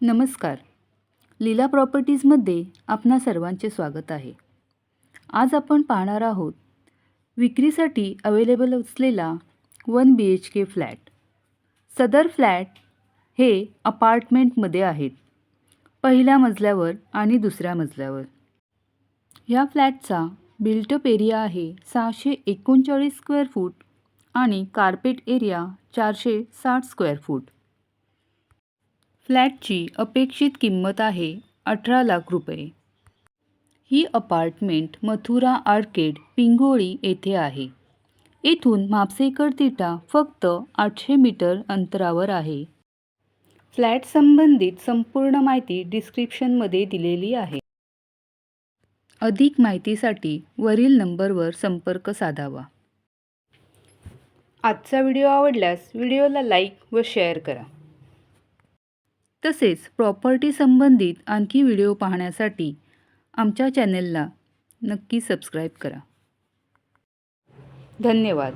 नमस्कार. लीला प्रॉपर्टीजमध्ये आपणा सर्वांचे स्वागत आहे. आज आपण पाहणार आहोत विक्रीसाठी अवेलेबल असलेला one B H K flat. सदर फ्लॅट हे अपार्टमेंटमध्ये आहेत पहिल्या मजल्यावर आणि दुसऱ्या मजल्यावर. या फ्लॅटचा बिल्टअप एरिया आहे सहाशे एकोणचाळीस स्क्वेअर फूट आणि कार्पेट एरिया चारशे साठ स्क्वेअर फूट. फ्लॅटची अपेक्षित किंमत आहे अठरा लाख रुपये. ही अपार्टमेंट मथुरा आर्केड पिंगोळी येथे आहे. येथून म्हापसेकर तिटा फक्त आठशे मीटर अंतरावर आहे. फ्लॅट संबंधित संपूर्ण माहिती डिस्क्रिप्शनमध्ये दिलेली आहे. अधिक माहितीसाठी वरील नंबरवर संपर्क साधावा. आजचा व्हिडिओ आवडल्यास व्हिडिओला लाईक व शेअर करा. तसेच प्रॉपर्टी संबंधित आणखी व्हिडिओ पाहण्यासाठी आमच्या चॅनेलला नक्की सबस्क्राईब करा. धन्यवाद.